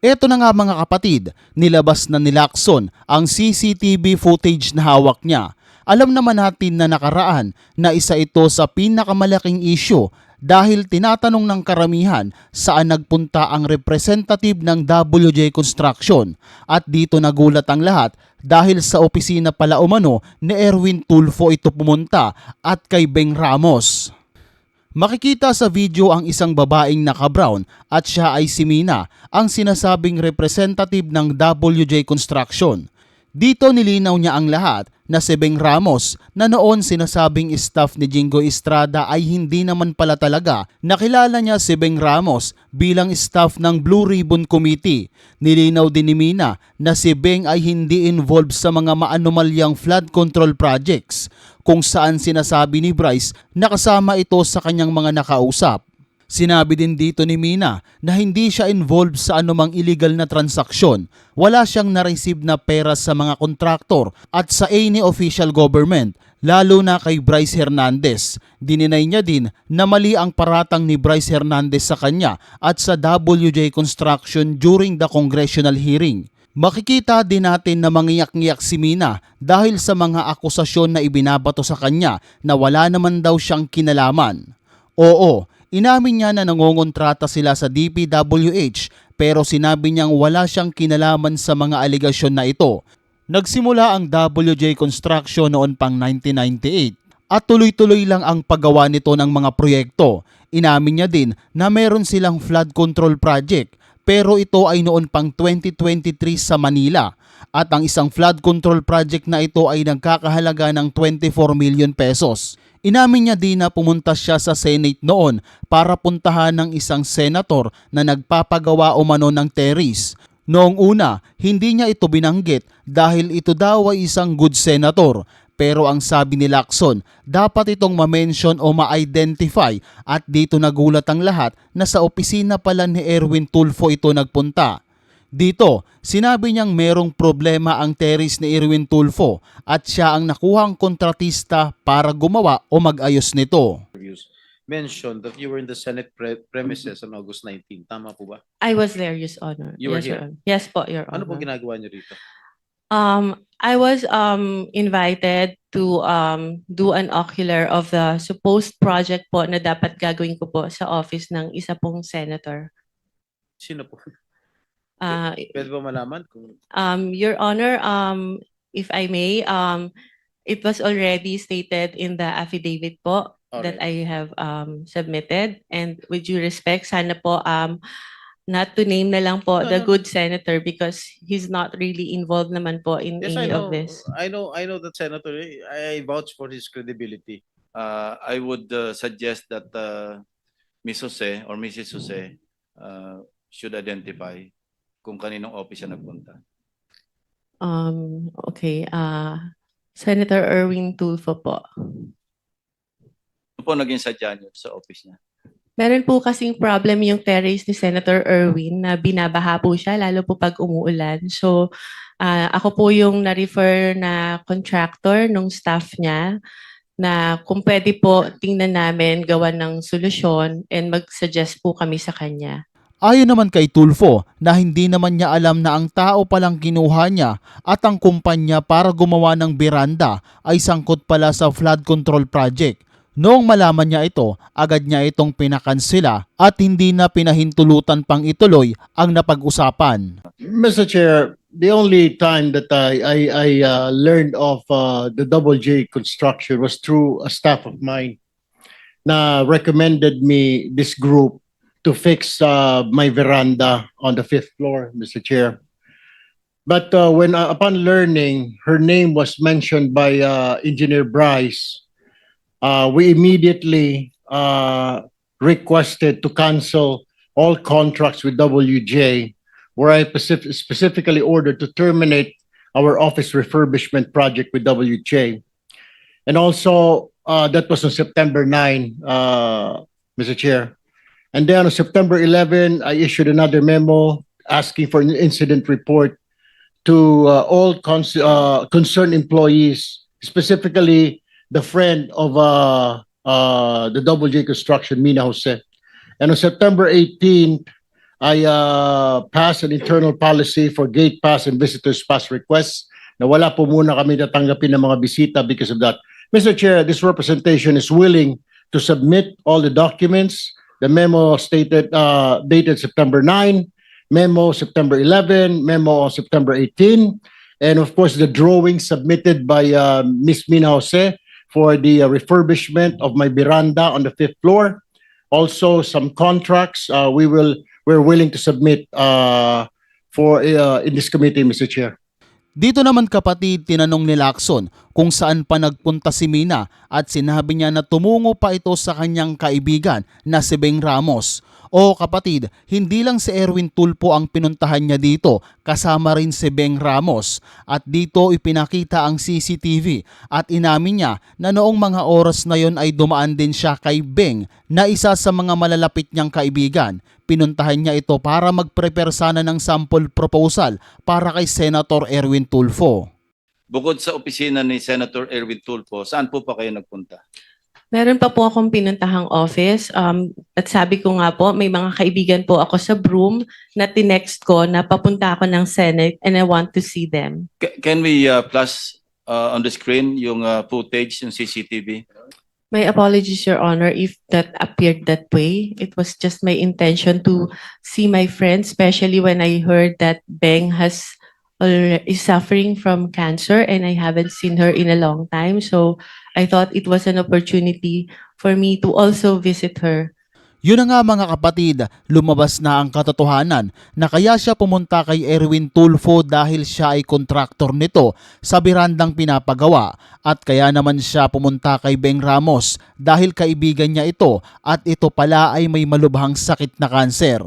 Eto na nga mga kapatid, nilabas na ni Lacson ang CCTV footage na hawak niya. Alam naman natin na nakaraan na isa ito sa pinakamalaking issue dahil tinatanong ng karamihan saan nagpunta ang representative ng WJ Construction at dito nagulat ang lahat dahil sa opisina pala umano ni Erwin Tulfo ito pumunta at kay Beng Ramos. Makikita sa video ang isang babaeng naka-brown at siya ay si Mina, ang sinasabing representative ng WJ Construction. Dito nilinaw niya ang lahat na si Beng Ramos na noon sinasabing staff ni Jingo Estrada ay hindi naman pala talaga. Nakilala niya si Beng Ramos bilang staff ng Blue Ribbon Committee. Nilinaw din ni Mina na si Beng ay hindi involved sa mga maanomalyang flood control projects kung saan sinasabi ni Bryce na kasama ito sa kanyang mga nakausap. Sinabi din dito ni Mina na hindi siya involved sa anumang illegal na transaksyon. Wala siyang na-receive na pera sa mga kontraktor at sa any official government, lalo na kay Bryce Hernandez. Dininay niya din na mali ang paratang ni Bryce Hernandez sa kanya at sa WJ Construction during the congressional hearing. Makikita din natin na mangiyak-ngiyak si Mina dahil sa mga akusasyon na ibinabato sa kanya na wala naman daw siyang kinalaman. Oo, inamin niya na nangongontrata sila sa DPWH pero sinabi niyang wala siyang kinalaman sa mga aligasyon na ito. Nagsimula ang WJ Construction noon pang 1998 at tuloy-tuloy lang ang paggawa nito ng mga proyekto. Inamin niya din na meron silang flood control project pero ito ay noon pang 2023 sa Manila at ang isang flood control project na ito ay nagkakahalaga ng 24 million pesos. Inamin niya din na pumunta siya sa Senate noon para puntahan ng isang senator na nagpapagawa umano ng terrace. Noong una, hindi niya ito binanggit dahil ito daw ay isang good senator. Pero ang sabi ni Lacson, dapat itong ma-mention o ma-identify at dito nagulat ang lahat na sa opisina pala ni Erwin Tulfo ito nagpunta. Dito, sinabi niyang merong problema ang terrace ni Erwin Tulfo at siya ang nakuhang kontratista para gumawa o mag-ayos nito. mentioned that you were in the Senate pre- premises on August 19. Tama po ba? I was there, Your Honor. You were yes, Your here? Honor. Yes po, Your Ano po Honor. ginagawa niyo rito? Um, I was um invited to um do an ocular of the supposed project po na dapat gagawin ko po sa office ng isa pong senator. Sino po? Uh, Pwede ba malaman kung um, Your Honor, um, if I may, um, it was already stated in the affidavit po that Alright. I have um submitted and with due respect, sana po um not to name na lang po No, the no. good senator because he's not really involved naman po in Yes, I any know. of this. I know I know that Senator I, I vouch for his credibility. uh, I would uh, suggest that uh, Ms. Jose or Mrs. Jose uh, should identify kung kaninong office siya nagpunta. Um, okay, uh, Senator Erwin Tulfo po. Ano po naging sadya niyo sa office niya? Meron po kasing problem yung terrace ni Senator Erwin na binabaha po siya lalo po pag umuulan. So ah, ako po yung na-refer na contractor nung staff niya na kung pwede po tingnan namin gawa ng solusyon and mag-suggest po kami sa kanya. Ayon naman kay Tulfo na hindi naman niya alam na ang tao palang kinuha niya at ang kumpanya para gumawa ng beranda ay sangkot pala sa flood control project. Noong malaman niya ito, agad niya itong pinakansela at hindi na pinahintulutan pang ituloy ang napag-usapan. Mr. Chair, the only time that I I, I uh, learned of uh, the Double J construction was through a staff of mine na recommended me this group to fix uh, my veranda on the fifth floor, Mr. Chair. But uh, when uh, upon learning her name was mentioned by uh, Engineer Bryce, uh, we immediately uh, requested to cancel all contracts with WJ where I specif- specifically ordered to terminate our office refurbishment project with WJ. And also, uh, that was on September 9, uh, Mr. Chair. And then on September 11, I issued another memo asking for an incident report to uh, all uh, concerned employees, specifically the friend of uh, uh, the WJ Construction, Mina Jose. And on September 18, I uh, passed an internal policy for gate pass and visitors pass requests na wala po muna kami natanggapin ng mga bisita because of that. Mr. Chair, this representation is willing to submit all the documents. The memo stated, uh, dated September 9, memo September 11, memo September 18, and of course, the drawing submitted by uh, Ms. Mina Jose for the uh, refurbishment of my veranda on the fifth floor. Also, some contracts, uh, we will, we're willing to submit uh, for, uh, in this committee, Mr. Chair. Dito naman kapatid, tinanong ni Lacson kung saan pa nagpunta si Mina at sinabi niya na tumungo pa ito sa kanyang kaibigan na si Beng Ramos. O kapatid, hindi lang si Erwin Tulpo ang pinuntahan niya dito, kasama rin si Beng Ramos. At dito ipinakita ang CCTV at inamin niya na noong mga oras na yon ay dumaan din siya kay Beng na isa sa mga malalapit niyang kaibigan. Pinuntahan niya ito para mag-prepare sana ng sample proposal para kay Senator Erwin Tulfo. Bukod sa opisina ni Senator Erwin Tulfo, saan po pa kayo nagpunta? Meron pa po akong pinuntahang office. Um, at sabi ko nga po, may mga kaibigan po ako sa Broome na tinext ko na papunta ako ng Senate and I want to see them. Ca- Can we uh, flash uh, on the screen yung uh, footage, yung CCTV? My apologies, Your Honor, if that appeared that way. It was just my intention to see my friend, especially when I heard that Beng has is suffering from cancer and I haven't seen her in a long time. So I thought it was an opportunity for me to also visit her. Yun na nga mga kapatid, lumabas na ang katotohanan na kaya siya pumunta kay Erwin Tulfo dahil siya ay kontraktor nito sa birandang pinapagawa at kaya naman siya pumunta kay Beng Ramos dahil kaibigan niya ito at ito pala ay may malubhang sakit na kanser.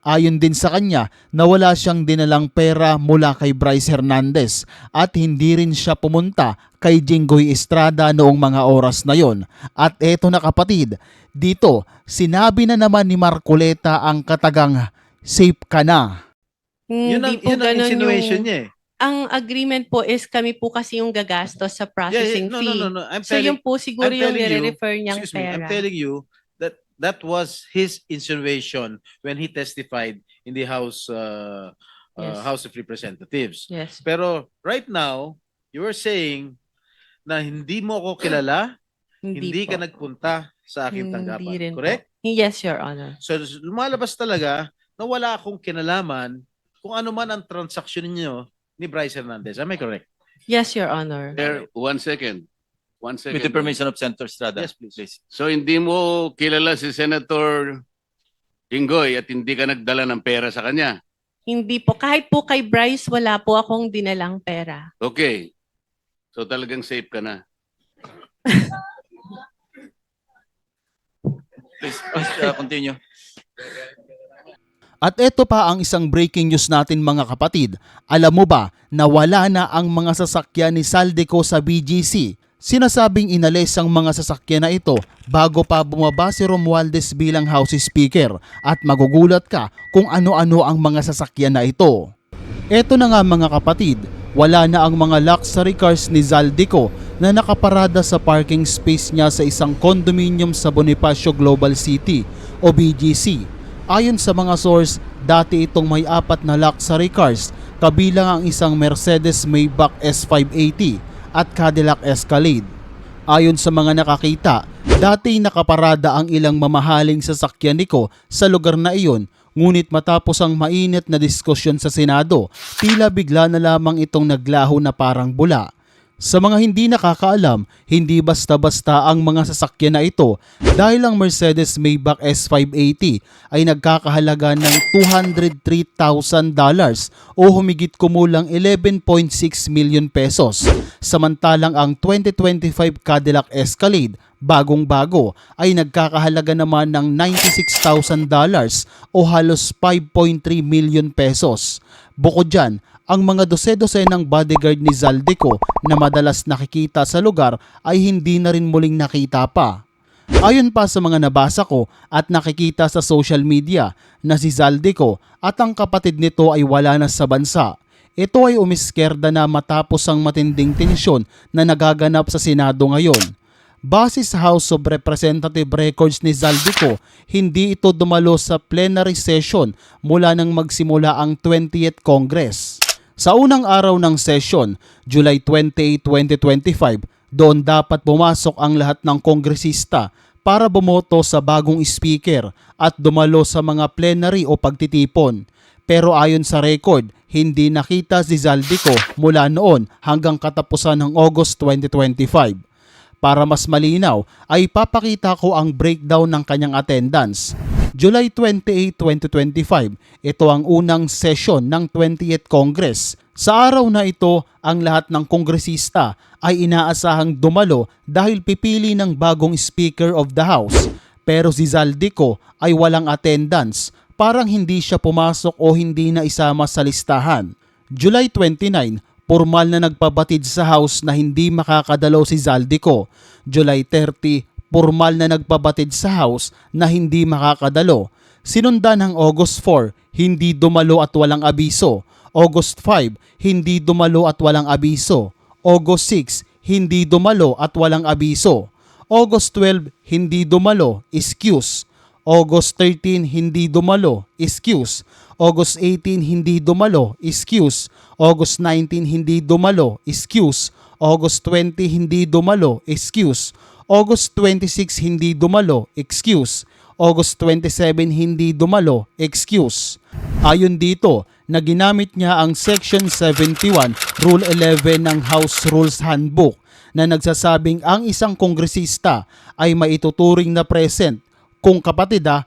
Ayon din sa kanya na wala siyang dinalang pera mula kay Bryce Hernandez at hindi rin siya pumunta kay Jinggoy Estrada noong mga oras na yon. At eto na kapatid, dito sinabi na naman ni Marcoleta ang katagang safe ka na. Yun ang, Hindi po yun ang insinuation yung- niya eh. Ang agreement po is kami po kasi yung gagastos sa Yeah, yeah, processing no, fee. no, no, no. I'm So telling, yung po siguro I'm yung nire-refer niyang excuse me, I'm pera. telling you that was his insinuation when he testified in the House uh, uh, Yes. House of Representatives. Yes. Pero right now, you are saying na hindi mo ako kilala, hindi, po. ka nagpunta sa aking Hindi tanggapan. rin po. Correct? Yes, Your Honor. So lumalabas talaga na wala akong kinalaman kung ano man ang transaksyon niyo ni Bryce Hernandez. Am I correct? Yes, Your Honor. There, one second. One second. With the permission of Senator Estrada. Yes, please. So hindi mo kilala si Senator Jinggoy at hindi ka nagdala ng pera sa kanya. Hindi po. Kahit po kay Bryce, wala po akong dinalang pera. Okay. So talagang safe ka na. Please, please uh, continue. At ito pa ang isang breaking news natin mga kapatid. Alam mo ba na wala na ang mga sasakyan ni Saldeco sa BGC? Sinasabing inalis ang mga sasakyan na ito bago pa bumaba si Romualdez bilang House Speaker at magugulat ka kung ano-ano ang mga sasakyan na ito. Eto na nga mga kapatid, wala na ang mga luxury cars ni Zaldico na nakaparada sa parking space niya sa isang condominium sa Bonifacio Global City o BGC. Ayon sa mga source, dati itong may apat na luxury cars kabilang ang isang Mercedes Maybach S580 at Cadillac Escalade. Ayon sa mga nakakita, dati nakaparada ang ilang mamahaling sasakyan niko sa lugar na iyon ngunit matapos ang mainit na diskusyon sa Senado, tila bigla na lamang itong naglaho na parang bula. Sa mga hindi nakakaalam, hindi basta-basta ang mga sasakyan na ito dahil ang Mercedes Maybach S580 ay nagkakahalaga ng $203,000 o humigit kumulang 11.6 million pesos. Samantalang ang 2025 Cadillac Escalade bagong-bago ay nagkakahalaga naman ng $96,000 o halos 5.3 million pesos. Bukod dyan, ang mga dose-dosenang bodyguard ni Zaldeco na madalas nakikita sa lugar ay hindi na rin muling nakita pa. Ayon pa sa mga nabasa ko at nakikita sa social media na si Zaldeco at ang kapatid nito ay wala na sa bansa. Ito ay umiskerda na matapos ang matinding tensyon na nagaganap sa Senado ngayon. Base sa House of Representative Records ni Zaldico, hindi ito dumalo sa plenary session mula nang magsimula ang 20th Congress. Sa unang araw ng session, July 28, 2025, doon dapat pumasok ang lahat ng kongresista para bumoto sa bagong speaker at dumalo sa mga plenary o pagtitipon. Pero ayon sa record, hindi nakita si Zaldico mula noon hanggang katapusan ng August 2025. Para mas malinaw ay papakita ko ang breakdown ng kanyang attendance. July 28, 2025, ito ang unang session ng 20th Congress. Sa araw na ito, ang lahat ng kongresista ay inaasahang dumalo dahil pipili ng bagong Speaker of the House. Pero si Zaldico ay walang attendance, parang hindi siya pumasok o hindi na isama sa listahan. July 29, formal na nagpabatid sa House na hindi makakadalaw si Zaldico. July 30, formal na nagpabatid sa House na hindi makakadalo. Sinundan ng August 4, hindi dumalo at walang abiso. August 5, hindi dumalo at walang abiso. August 6, hindi dumalo at walang abiso. August 12, hindi dumalo, excuse. August 13, hindi dumalo, excuse. August 18, hindi dumalo, excuse. August 19, hindi dumalo, excuse. August 20, hindi dumalo, excuse. August 26, hindi dumalo, excuse. August 27, hindi dumalo, excuse. Ayon dito, na ginamit niya ang Section 71, Rule 11 ng House Rules Handbook na nagsasabing ang isang kongresista ay maituturing na present kung kapatid ah,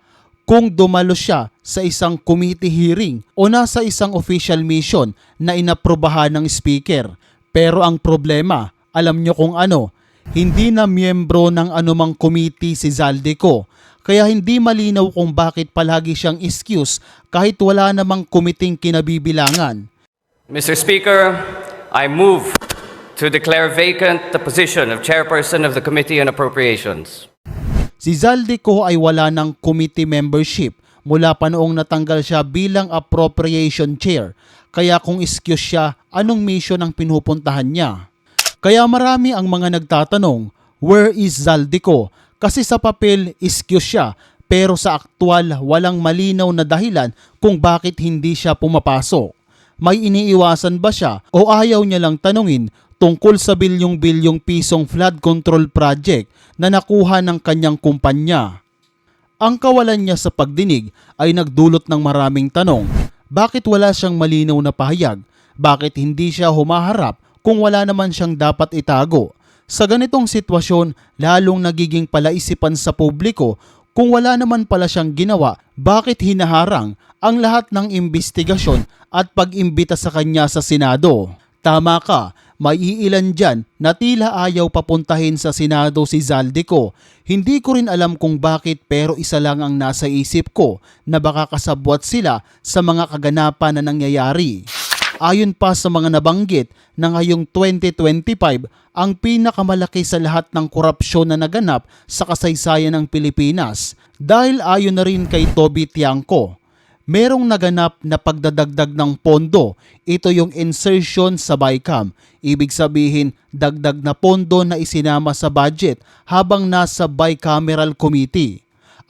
kung dumalo siya sa isang committee hearing o nasa isang official mission na inaprobahan ng speaker. Pero ang problema, alam nyo kung ano, hindi na miyembro ng anumang committee si Zaldico. Kaya hindi malinaw kung bakit palagi siyang excuse kahit wala namang kumiting kinabibilangan. Mr. Speaker, I move to declare vacant the position of Chairperson of the Committee on Appropriations. Si Zaldico ay wala ng committee membership mula pa noong natanggal siya bilang appropriation chair. Kaya kung excuse siya, anong mission ang pinupuntahan niya? Kaya marami ang mga nagtatanong, where is Zaldico? Kasi sa papel, excuse siya, pero sa aktwal, walang malinaw na dahilan kung bakit hindi siya pumapasok. May iniiwasan ba siya o ayaw niya lang tanungin tungkol sa bilyong-bilyong pisong flood control project na nakuha ng kanyang kumpanya? Ang kawalan niya sa pagdinig ay nagdulot ng maraming tanong. Bakit wala siyang malinaw na pahayag? Bakit hindi siya humaharap kung wala naman siyang dapat itago? Sa ganitong sitwasyon, lalong nagiging palaisipan sa publiko kung wala naman pala siyang ginawa, bakit hinaharang ang lahat ng investigasyon at pag-imbita sa kanya sa Senado? Tama ka, may iilan dyan na tila ayaw papuntahin sa Senado si Zaldico. Hindi ko rin alam kung bakit pero isa lang ang nasa isip ko na baka kasabwat sila sa mga kaganapan na nangyayari. Ayon pa sa mga nabanggit na ngayong 2025 ang pinakamalaki sa lahat ng korupsyon na naganap sa kasaysayan ng Pilipinas dahil ayon na rin kay Toby Tiangco. Merong naganap na pagdadagdag ng pondo. Ito yung insertion sa BICAM. Ibig sabihin, dagdag na pondo na isinama sa budget habang nasa bicameral committee.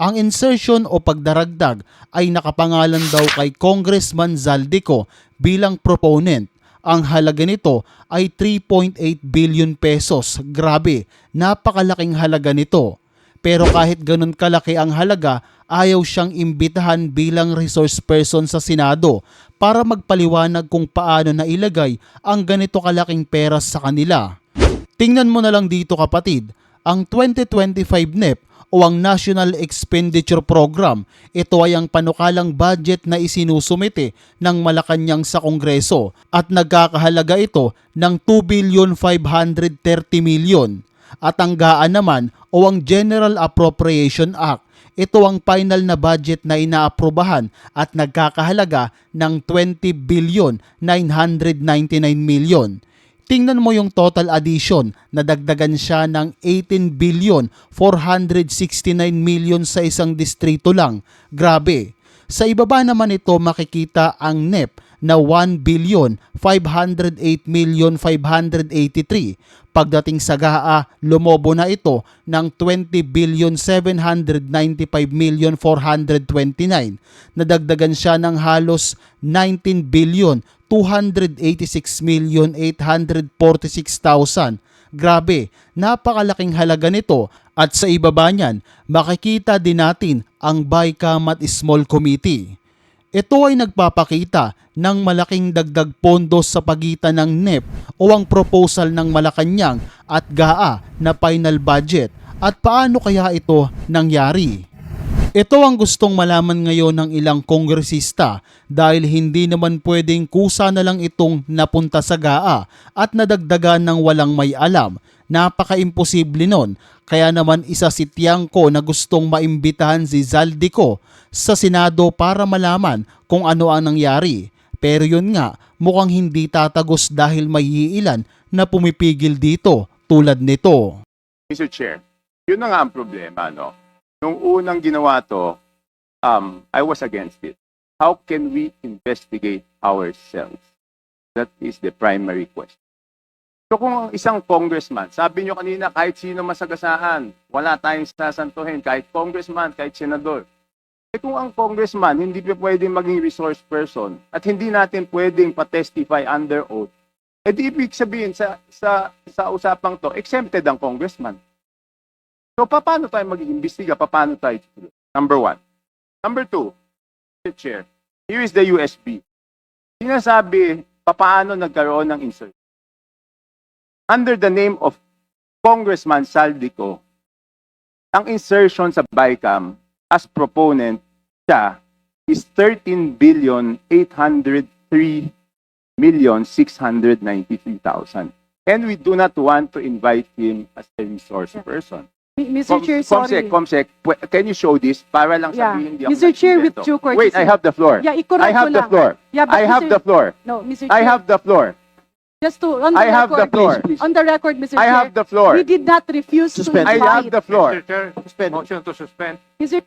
Ang insertion o pagdaragdag ay nakapangalan daw kay Congressman Zaldico bilang proponent. Ang halaga nito ay 3.8 billion pesos. Grabe, napakalaking halaga nito. Pero kahit ganun kalaki ang halaga, ayaw siyang imbitahan bilang resource person sa Senado para magpaliwanag kung paano nailagay ang ganito kalaking pera sa kanila. Tingnan mo na lang dito kapatid, ang 2025 NEP o ang National Expenditure Program. Ito ay ang panukalang budget na isinusumite ng Malacanang sa Kongreso at nagkakahalaga ito ng 2 billion 530 million. At ang GAA naman o ang General Appropriation Act ito ang final na budget na inaaprobahan at nagkakahalaga ng 20 billion 999 million. Tingnan mo yung total addition na dagdagan siya ng 18 billion 469 million sa isang distrito lang. Grabe. Sa ibaba naman ito makikita ang NEP na 1 billion 508 million 583 Pagdating sa GAA, lumobo na ito ng 20 billion 795 million 429. Nadagdagan siya ng halos 19 billion 286 million 846,000. Grabe, napakalaking halaga nito at sa ibaba niyan, makikita din natin ang BICAM at Small Committee. Ito ay nagpapakita ng malaking dagdag pondo sa pagitan ng NEP o ang proposal ng Malacanang at GAA na final budget at paano kaya ito nangyari. Ito ang gustong malaman ngayon ng ilang kongresista dahil hindi naman pwedeng kusa na lang itong napunta sa GAA at nadagdagan ng walang may alam. Napaka-imposible nun. Kaya naman isa si Tiangco na gustong maimbitahan si Zaldico sa Senado para malaman kung ano ang nangyari. Pero yun nga, mukhang hindi tatagos dahil may iilan na pumipigil dito tulad nito. Mr. Chair, yun na nga ang problema, no? Nung unang ginawa to, um, I was against it. How can we investigate ourselves? That is the primary question. So kung ang isang congressman, sabi nyo kanina, kahit sino masagasaan, wala tayong sasantuhin, kahit congressman, kahit senador. Eh kung ang congressman hindi pa pwedeng maging resource person at hindi natin pwedeng pa-testify under oath, eh di ibig sabihin sa, sa, sa usapang to, exempted ang congressman. So, paano tayo mag-iimbestiga? Paano tayo? Number one. Number two, Mr. Chair, here is the USB. Sinasabi, paano nagkaroon ng insert? Under the name of Congressman Saldico, ang insertion sa BICAM as proponent siya is 13 billion 803 million 693,000. And we do not want to invite him as a resource person. Mr. Com- Chair, Comsec, sorry. Comsec, pwe- can you show this para lang Yeah. sabihin ako Mr. Chair, with due courtesy. Wait, I have the floor. Yeah, I have the lang. floor. Yeah, I have Mr. the floor. No, Mr. I Chair, have the floor. Just to, on the I have the record, floor. on the record, Mr. I Chair, have the floor. we did not refuse to Suspend. I have the floor. Suspend. Motion to suspend. Mr.